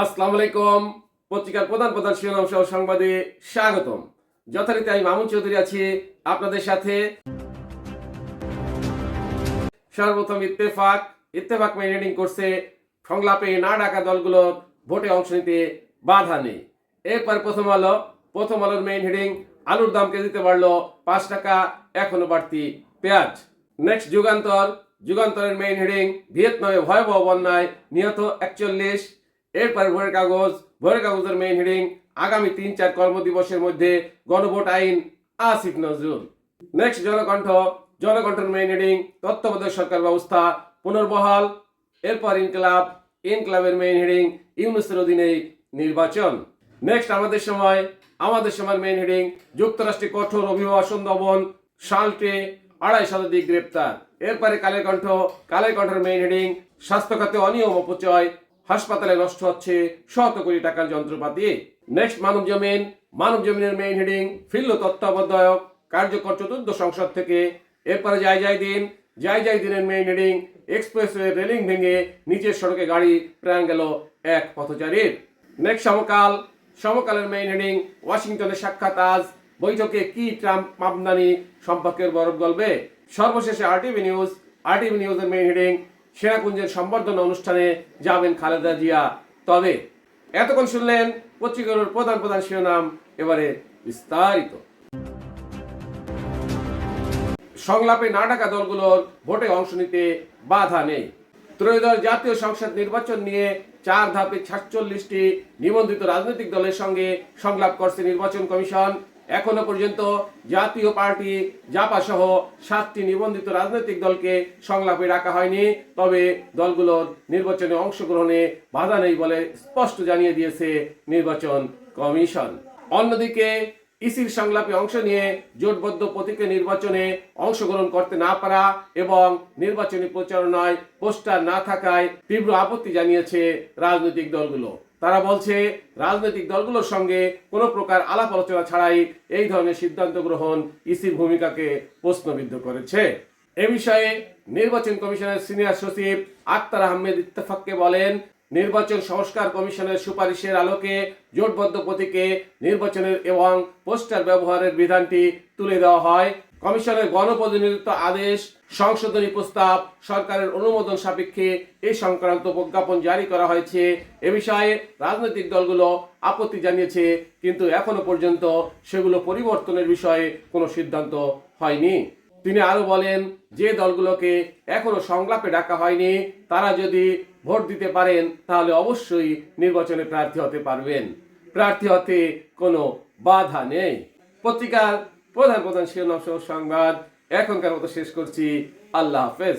আসসালামু আলাইকুম। পত্রিকার প্রধান প্রধান শিরোনাম সহ সংবাদে স্বাগতম। যথারীতি আমি মামুন চৌধুরী আছি আপনাদের সাথে। সর্বপ্রথম ইত্তেফাক। ইত্তেফাক মেইন করছে সংলাপে না ডাকা দলগুলো ভোটে অংশ নিতে বাধা নেই। এরপর প্রথম আলো। প্রথম আলোর মেইন হেডিং আলুর দাম কেজিতে বাড়লো পাঁচ টাকা, এখনও বাড়তি পেঁয়াজ। নেক্সট যুগান্তর। যুগান্তরের মেইন হেডিং ভিয়েতনামে ভয়াবহ বন্যায় নিহত একচল্লিশ এরপরে ভোরের কাগজ, ভোরের কাগজের মেইন হেডিং আগামী তিন, চার কর্মদিবসের মধ্যে গণভোট আইন, আসিফ নজরুল। নেক্সট জনকণ্ঠ, জনকণ্ঠের মেইন হেডিং তত্ত্বাবধায়ক সরকার ব্যবস্থা পুনর্বহাল। এরপর ইনকলাব, ইনকলাবের মেইন হেডিং ইউনুসের অধীনে নির্বাচন। নেক্সট আমাদের সময়, আমাদের সময়ের মেইন হেডিং যুক্তরাষ্ট্রে কঠোর অভিবাসন দমন, সাল্টে আড়াই শতাধিক গ্রেপ্তার। এরপরে কালের কণ্ঠ, কালের কণ্ঠের মেইন হেডিং স্বাস্থ্য খাতে অনিয়ম অপচয় হাসপাতালে নষ্ট হচ্ছে শত কোটি টাকার যন্ত্রপাতি। নেক্সট মানব জমিন। মানব জমিনের মেইন হেডিং ফিরল তত্ত্বাবধায়ক, কার্যকর চতুর্থ সংসদ থেকে। এরপরে যাই যাই দিন যাই যাই দিনের মেইন হেডিং এক্সপ্রেসওয়ে রেলিং ভেঙে নিচের সড়কে গাড়ি প্রাণ গেল এক পথচারীর। নেক্সট সমকাল। সমকালের মেইন হেডিং ওয়াশিংটনের সাক্ষাৎ আজ। বৈঠকে কি ট্রাম্প আমদানি সম্পর্কের বরফ গলবে? সর্বশেষে আরটিভি নিউজ আরটিভি নিউজের মেইন হেডিং সেনাকুঞ্জের সম্বর্ধনা অনুষ্ঠানে যাবেন খালেদা জিয়া। তবে এতক্ষণ শুনলেন পত্রিকাগুলোর প্রধান প্রধান শিরোনাম, এবারে বিস্তারিত। সংলাপে না ডাকা দলগুলোর ভোটে অংশ নিতে বাধা নেই। ত্রয়োদশ জাতীয় সংসদ নির্বাচন নিয়ে চার ধাপে সাতচল্লিশটি নিবন্ধিত রাজনৈতিক দলের সঙ্গে সংলাপ করছে নির্বাচন কমিশন। এখনও পর্যন্ত জাতীয় পার্টি জাপা সহ সাতটি নিবন্ধিত রাজনৈতিক দলকে সংলাপে রাখা হয়নি। তবে দলগুলোর নির্বাচনে অংশগ্রহণে বাধা নেই বলে স্পষ্ট জানিয়ে দিয়েছে নির্বাচন কমিশন। অন্যদিকে ইসির সংলাপে অংশ নিয়ে জোটবদ্ধ প্রতীকে নির্বাচনে অংশগ্রহণ করতে না পারা এবং নির্বাচনী প্রচারণায় পোস্টার না থাকায় তীব্র আপত্তি জানিয়েছে রাজনৈতিক দলগুলো। তারা বলছে, রাজনৈতিক দলগুলোর সঙ্গে কোনো প্রকার আলাপ আলোচনা ছাড়াই এই ধরনের সিদ্ধান্ত গ্রহণ ইসির ভূমিকাকে প্রশ্নবিদ্ধ করেছে। এ বিষয়ে নির্বাচন কমিশনের সিনিয়র সচিব আক্তার আহমেদ ইত্তেফাককে বলেন, নির্বাচন সংস্কার কমিশনের সুপারিশের আলোকে জোটবদ্ধ প্রতীকে নির্বাচনের এবং পোস্টার ব্যবহারের বিধানটি তুলে দেওয়া হয়। কমিশনের গণপ্রতিনিধিত্ব আদেশ, সংশোধনী প্রস্তাব, সরকারের অনুমোদন সাপেক্ষে এই সংক্রান্ত প্রজ্ঞাপন জারি করা হয়েছে। এ বিষয়ে রাজনৈতিক দলগুলো আপত্তি জানিয়েছে, কিন্তু এখনও পর্যন্ত সেগুলো পরিবর্তনের বিষয়ে কোনো সিদ্ধান্ত হয়নি। তিনি আরও বলেন, যে দলগুলোকে এখনও সংলাপে ডাকা হয়নি, তারা যদি ভোট দিতে পারেন, তাহলে অবশ্যই নির্বাচনে প্রার্থী হতে পারবেন। প্রার্থী হতে কোনো বাধা নেই। পত্রিকার প্রধান প্রধান শিরোনাম সহ সংবাদ এখনকার মতো শেষ করছি। আল্লাহ হাফেজ।